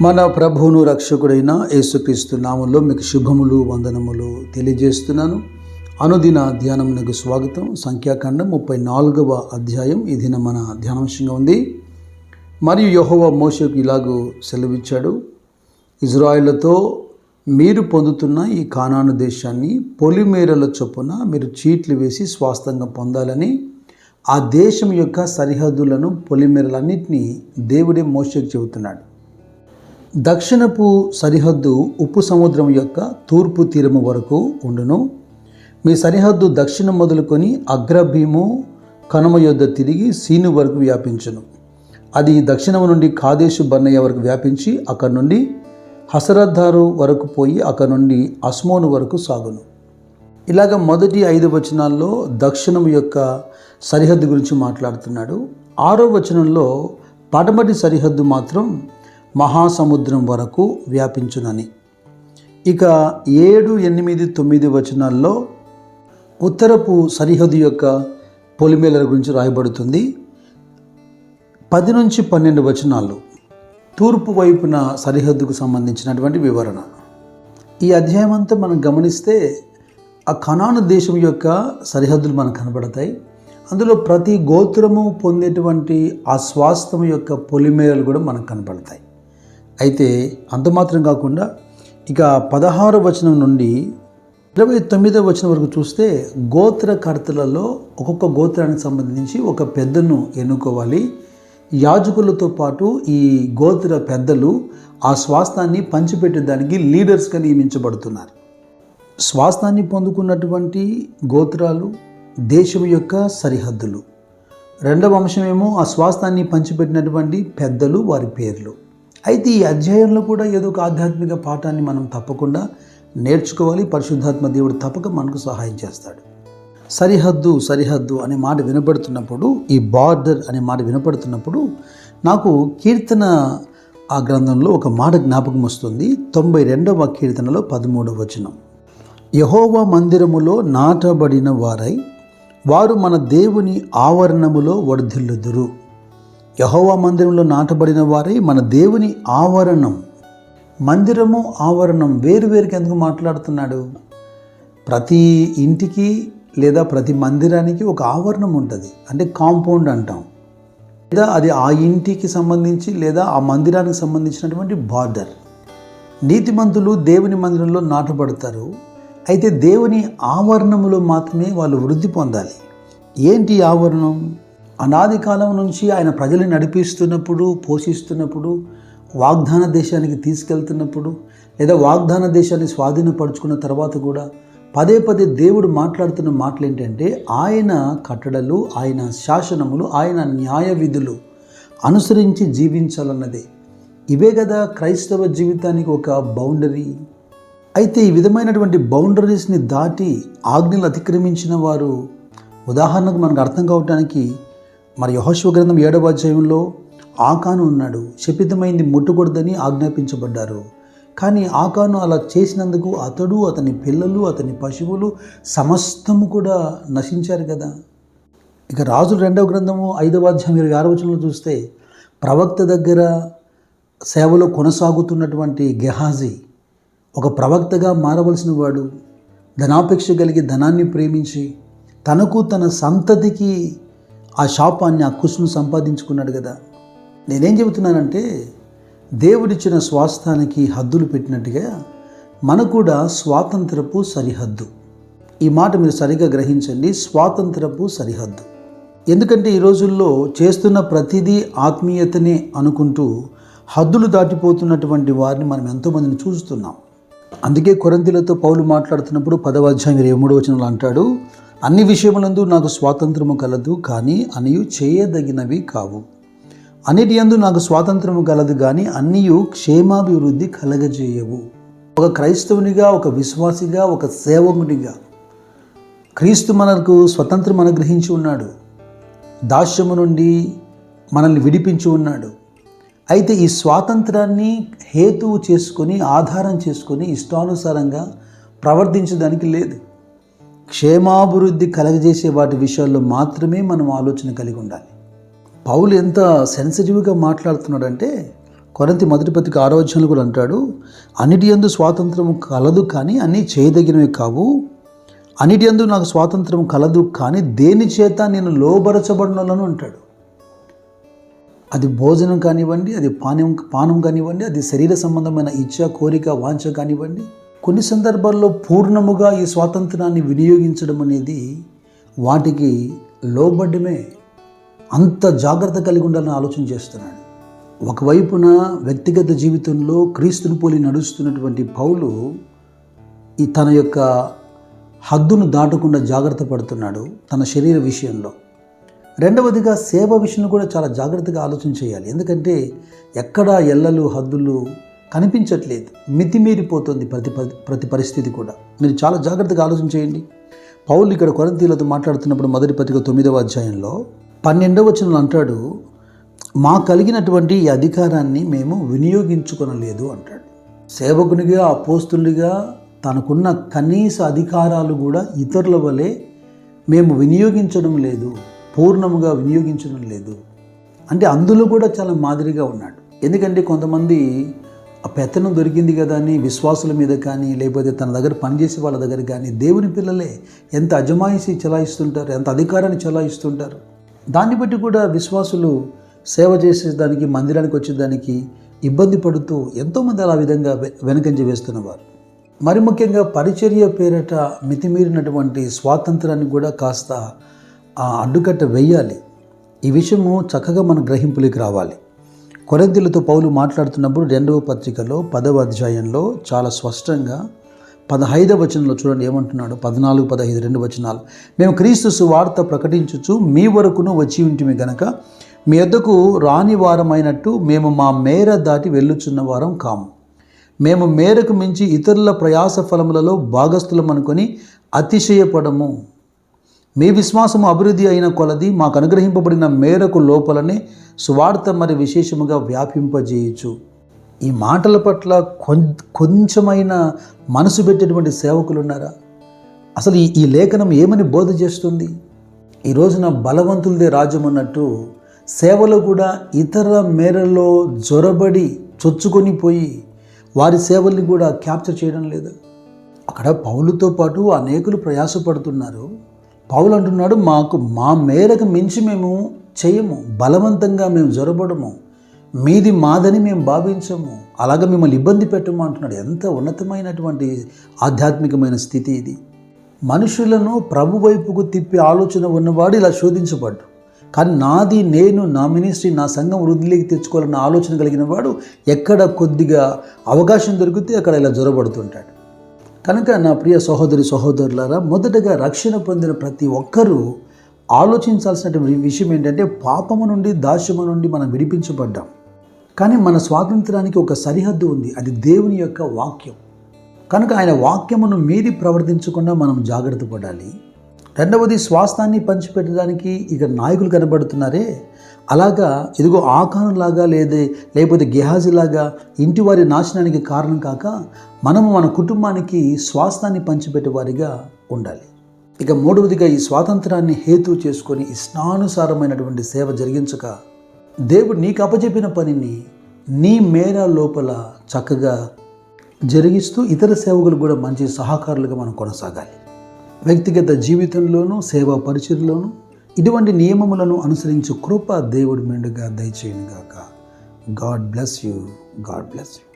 మన ప్రభువును రక్షకుడైన యేసుక్రీస్తు నామంలో మీకు శుభములు వందనములు తెలియజేస్తున్నాను. అనుదిన ధ్యానమునకు స్వాగతం. సంఖ్యాకాండం ముప్పై నాలుగవ అధ్యాయం. ఇది మన ధ్యానాంశంగా ఉంది. మరియు యహోవ మోషకు ఇలాగూ సెలవిచ్చాడు. ఇజ్రాయిలతో మీరు పొందుతున్న ఈ కానాను దేశాన్ని పొలిమేరల చొప్పున మీరు చీట్లు వేసి స్వాస్థంగా పొందాలని ఆ దేశం యొక్క సరిహద్దులను పొలిమేరలన్నింటినీ దేవుడే మోషకు చెబుతున్నాడు. దక్షిణపు సరిహద్దు ఉప్పు సముద్రం యొక్క తూర్పు తీరము వరకు ఉండును. మీ సరిహద్దు దక్షిణం మొదలుకొని అగ్రభీము కనుమ యొద్ద తిరిగి సీను వరకు వ్యాపించును. అది దక్షిణం నుండి కాదేశు బన్నయ్య వరకు వ్యాపించి అక్కడి నుండి హసరద్దారు వరకు పోయి అక్కడి నుండి అస్మోను వరకు సాగును. ఇలాగ మొదటి ఐదు వచనాల్లో దక్షిణం యొక్క సరిహద్దు గురించి మాట్లాడుతున్నాడు. ఆరో వచనంలో పడమటి సరిహద్దు మాత్రం మహాసముద్రం వరకు వ్యాపించునని. ఇక ఏడు ఎనిమిది తొమ్మిది వచనాల్లో ఉత్తరపు సరిహద్దు యొక్క పొలిమేల గురించి రాయబడుతుంది. పది నుంచి పన్నెండు వచనాలు తూర్పు వైపున సరిహద్దుకు సంబంధించినటువంటి వివరణ. ఈ అధ్యాయం అంతా మనం గమనిస్తే ఆ కణాను దేశం యొక్క సరిహద్దులు మనకు కనబడతాయి. అందులో ప్రతి గోత్రము పొందేటువంటి ఆ స్వాస్థం యొక్క పొలిమేరలు కూడా మనకు కనబడతాయి. అయితే అంత మాత్రం కాకుండా ఇక పదహారు వచనం నుండి ఇరవై తొమ్మిదవ వచనం వరకు చూస్తే గోత్రకర్తలలో ఒక్కొక్క గోత్రానికి సంబంధించి ఒక పెద్దను ఎన్నుకోవాలి. యాజకులతో పాటు ఈ గోత్ర పెద్దలు ఆ స్వాస్థాన్ని పంచిపెట్టేదానికి లీడర్స్గా నియమించబడుతున్నారు. స్వాస్థాన్ని పొందుకున్నటువంటి గోత్రాలు దేశం యొక్క సరిహద్దులు. రెండవ అంశమేమో ఆ స్వాస్థాన్ని పంచిపెట్టినటువంటి పెద్దలు వారి పేర్లు. అయితే ఈ అధ్యాయంలో కూడా ఏదో ఒక ఆధ్యాత్మిక పాఠాన్ని మనం తప్పకుండా నేర్చుకోవాలి. పరిశుద్ధాత్మ దేవుడు తప్పక మనకు సహాయం చేస్తాడు. సరిహద్దు సరిహద్దు అనే మాట వినపడుతున్నప్పుడు ఈ బార్డర్ అనే మాట వినపడుతున్నప్పుడు నాకు కీర్తన ఆ గ్రంథంలో ఒక మాట జ్ఞాపకం వస్తుంది. తొంభై రెండవ కీర్తనలో పదమూడవ వచనం. యహోవా మందిరములో నాటబడిన వారై వారు మన దేవుని ఆవరణములో వర్ధిల్లుదురు. యహోవా మందిరంలో నాటబడిన వారే మన దేవుని ఆవరణం. మందిరము ఆవరణం వేరువేరుకి ఎందుకు మాట్లాడుతున్నాడు? ప్రతి ఇంటికి లేదా ప్రతి మందిరానికి ఒక ఆవరణం ఉంటుంది. అంటే కాంపౌండ్ అంటాం. లేదా అది ఆ ఇంటికి సంబంధించి లేదా ఆ మందిరానికి సంబంధించినటువంటి బార్డర్. నీతిమంతులు దేవుని మందిరంలో నాటబడతారు. అయితే దేవుని ఆవరణములో మాత్రమే వాళ్ళు వృద్ధి పొందాలి. ఏంటి ఆవరణం? అనాది కాలం నుంచి ఆయన ప్రజల్ని నడిపిస్తున్నప్పుడు పోషిస్తున్నప్పుడు వాగ్దాన దేశానికి తీసుకెళ్తున్నప్పుడు లేదా వాగ్దాన దేశాన్ని స్వాధీనపరుచుకున్న తర్వాత కూడా పదే పదే దేవుడు మాట్లాడుతున్న మాటలు ఏంటంటే ఆయన కట్టడలు ఆయన శాసనములు ఆయన న్యాయ విధులు అనుసరించి జీవించాలన్నదే. ఇవే కదా క్రైస్తవ జీవితానికి ఒక బౌండరీ. అయితే ఈ విధమైనటువంటి బౌండరీస్ని దాటి ఆజ్ఞలు అతిక్రమించిన వారు ఉదాహరణకు మనకు అర్థం కావటానికి మరి యహోశివ గ్రంథం ఏడవ అధ్యాయంలో ఆకాను ఉన్నాడు శపితమైంది ముట్టకూడదని ఆజ్ఞాపించబడ్డారు. కానీ ఆకాను అలా చేసినందుకు అతడు అతని పిల్లలు అతని పశువులు సమస్తము కూడా నశించారు కదా. ఇక రాజుల రెండవ గ్రంథము ఐదవ అధ్యాయం ఇరవై ఆరో వచనంలో చూస్తే ప్రవక్త దగ్గర సేవలో కొనసాగుతున్నటువంటి గెహాజీ ఒక ప్రవక్తగా మారవలసిన వాడు ధనాపేక్ష కలిగి ధనాన్ని ప్రేమించి తనకు తన సంతతికి ఆ శాపాన్ని ఆ కుసును సంపాదించుకున్నాడు కదా. నేనేం చెబుతున్నానంటే దేవుడిచ్చిన స్వాస్థానికి హద్దులు పెట్టినట్టుగా మనకు కూడా స్వాతంత్రపు సరిహద్దు. ఈ మాట మీరు సరిగా గ్రహించండి స్వాతంత్రపు సరిహద్దు. ఎందుకంటే ఈ రోజుల్లో చేస్తున్న ప్రతిదీ ఆత్మీయతనే అనుకుంటూ హద్దులు దాటిపోతున్నటువంటి వారిని మనం ఎంతోమందిని చూస్తున్నాం. అందుకే కొరంతిలతో పౌలు మాట్లాడుతున్నప్పుడు పదవ అధ్యాయం ఇరవై మూడు వచనంలో అంటాడు అన్ని విషయములందు నాకు స్వాతంత్రము కలదు కానీ అనియు చేయదగినవి కావు. అన్నిటి యందు నాకు స్వాతంత్రము కలదు కానీ అన్నియు క్షేమాభివృద్ధి కలగజేయవు. ఒక క్రైస్తవునిగా ఒక విశ్వాసిగా ఒక సేవకునిగా క్రీస్తు మనకు స్వతంత్రం అనుగ్రహించి ఉన్నాడు. దాస్యము నుండి మనల్ని విడిపించి ఉన్నాడు. అయితే ఈ స్వాతంత్రాన్ని హేతువు చేసుకొని ఆధారం చేసుకొని ఇష్టానుసారంగా ప్రవర్తించడానికి లేదు. క్షేమాభివృద్ధి కలగజేసే వాటి విషయాల్లో మాత్రమే మనం ఆలోచన కలిగి ఉండాలి. పౌలు ఎంత సెన్సిటివ్గా మాట్లాడుతున్నాడంటే కొరంతి మొదటి పత్రిక ఆరోచనలు కూడా అంటాడు అన్నిటి యందు స్వాతంత్రం కలదు కానీ అన్నీ చేయదగినవి కావు. అన్నిటి యందు నాకు స్వాతంత్రం కలదు కానీ దేని చేత నేను లోబరచబడినలను అంటాడు. అది భోజనం కానివ్వండి అది పానం పానం కానివ్వండి అది శరీర సంబంధమైన ఇచ్చ కోరిక వాంఛ కానివ్వండి కొన్ని సందర్భాల్లో పూర్ణముగా ఈ స్వాతంత్రాన్ని వినియోగించడం అనేది వాటికి లోబడ్డమే అంత జాగ్రత్త కలిగి ఉండాలని ఆలోచన చేస్తున్నాడు. ఒకవైపున వ్యక్తిగత జీవితంలో క్రీస్తుని పోలి నడుస్తున్నటువంటి పౌలు ఈ తన యొక్క హద్దును దాటకుండా జాగ్రత్త పడుతున్నాడు తన శరీర విషయంలో. రెండవదిగా సేవ విషయంలో కూడా చాలా జాగ్రత్తగా ఆలోచన చేయాలి. ఎందుకంటే ఎక్కడ ఎల్లలు హద్దులు కనిపించట్లేదు. మితిమీరిపోతుంది ప్రతి ప్రతి పరిస్థితి కూడా. మీరు చాలా జాగ్రత్తగా ఆలోచన చేయండి పౌలు ఇక్కడ కొరంతీలతో మాట్లాడుతున్నప్పుడు మొదటి పత్రిక తొమ్మిదవ అధ్యాయంలో పన్నెండవ వచనంలో అంటాడు మా కలిగినటువంటి ఈ అధికారాన్ని మేము వినియోగించుకొనలేదు అంటాడు. సేవకునిగా అపోస్తులుగా తనకున్న కనీస అధికారాలు కూడా ఇతరుల వలె మేము వినియోగించడం లేదు పూర్ణముగా వినియోగించడం లేదు. అంటే అందులో కూడా చాలా మాదిరిగా ఉన్నాడు. ఎందుకంటే కొంతమంది పెత్తనం దొరికింది కదా అని విశ్వాసుల మీద కానీ లేకపోతే తన దగ్గర పనిచేసే వాళ్ళ దగ్గర కానీ దేవుని పిల్లలే ఎంత అజమాయిషి చలాయిస్తుంటారు ఎంత అధికారాన్ని చలాయిస్తుంటారు. దాన్ని బట్టి కూడా విశ్వాసులు సేవ చేసేదానికి మందిరానికి వచ్చేదానికి ఇబ్బంది పడుతూ ఎంతోమంది అలా విధంగా వె- వెనకంజ వేస్తున్నవారు. మరి ముఖ్యంగా పరిచర్య పేరట మితిమీరినటువంటి స్వాతంత్రాన్ని కూడా కాస్త ఆ అడ్డుకట్ట వెయ్యాలి ఈ విషయము చక్కగా మన గ్రహింపులోకి రావాలి. కొరింథీలతో పౌలు మాట్లాడుతున్నప్పుడు రెండవ పత్రికలో పదవ అధ్యాయంలో చాలా స్పష్టంగా పదహైదవ వచనంలో చూడండి ఏమంటున్నాడు? పద్నాలుగు పదహైదు రెండు వచనాలు. మేము క్రీస్తు సువార్త ప్రకటించుచు మీ వరకును వచ్చి ఉంటిమి గనక మీ వద్దకు రాని వారమైనట్టు మేము మా మేర దాటి వెళ్ళుచున్న వారం కాము. మేము మేరకు మించి ఇతరుల ప్రయాస ఫలములలో భాగస్థులం అనుకొని అతిశయపడము. మీ విశ్వాసము అభివృద్ధి అయిన కొలది మాకు అనుగ్రహింపబడిన మేరకు లోపలనే సువార్త మరి విశేషముగా వ్యాపింపజేయచ్చు ఈ మాటల పట్ల కొం- కొంచెమైన మనసు పెట్టేటువంటి సేవకులు ఉన్నారా అసలు ఈ ఈ లేఖనం ఏమని బోధ చేస్తుంది? ఈ రోజున బలవంతులదే రాజ్యం అన్నట్టు సేవలో కూడా ఇతర మేరలో జొరబడి చొచ్చుకొని పోయి వారి సేవల్ని కూడా క్యాప్చర్ చేయడం లేదు. అక్కడ పౌలుతో పాటు అనేకులు ప్రయాసపడుతున్నారు. పౌలు అంటున్నాడు మాకు మా మేరకు మించి మేము చేయము బలవంతంగా మేము జొరబడము మీది మాదని మేము భావించము అలాగ మిమ్మల్ని ఇబ్బంది పెట్టము అంటున్నాడు. ఎంత ఉన్నతమైనటువంటి ఆధ్యాత్మికమైన స్థితి ఇది. మనుషులను ప్రభు వైపుకు తిప్పే ఆలోచన ఉన్నవాడు ఇలా శోధించబడ్డు కానీ నాది నేను నా మినిస్ట్రీ నా సంఘం వృద్ధిలోకి తెచ్చుకోవాలన్న ఆలోచన కలిగిన వాడు ఎక్కడ కొద్దిగా అవకాశం దొరికితే అక్కడ ఇలా జ్వరబడుతుంటాడు కనుక నా ప్రియ సహోదరి సహోదరులారా మొదటగా రక్షణ పొందిన ప్రతి ఒక్కరూ ఆలోచించాల్సినటువంటి విషయం ఏంటంటే పాపము నుండి దాస్యము నుండి మనం విడిపించబడ్డాం. కానీ మన స్వాతంత్రానికి ఒక సరిహద్దు ఉంది. అది దేవుని యొక్క వాక్యం. కనుక ఆయన వాక్యమును మీరి ప్రవర్తించకుండా మనం జాగ్రత్త పడాలి. రెండవది స్వాస్థాన్ని పంచిపెట్టడానికి ఇక నాయకులు కనబడుతున్నారే. అలాగా ఇదిగో ఆకానులాగా లేదే లేకపోతే గెహాజీలాగా ఇంటి వారి నాశనానికి కారణం కాక మనము మన కుటుంబానికి స్వాస్థాన్ని పంచిపెట్టేవారిగా ఉండాలి. ఇక మూడవదిగా ఈ స్వాతంత్రాన్ని హేతు చేసుకొని ఇష్టానుసారమైనటువంటి సేవ జరిగించక దేవుడు నీకు అప్పచెప్పిన పనిని నీ మేర లోపల చక్కగా జరిగిస్తూ ఇతర సేవకులు కూడా మంచి సహకారులుగా మనం కొనసాగాలి. వ్యక్తిగత జీవితంలోనూ సేవా పరిచయలోనూ ఇటువంటి నియమములను అనుసరించు కృప దేవుడి మెండుగా దయచేయనుగాక. God bless you. God bless you.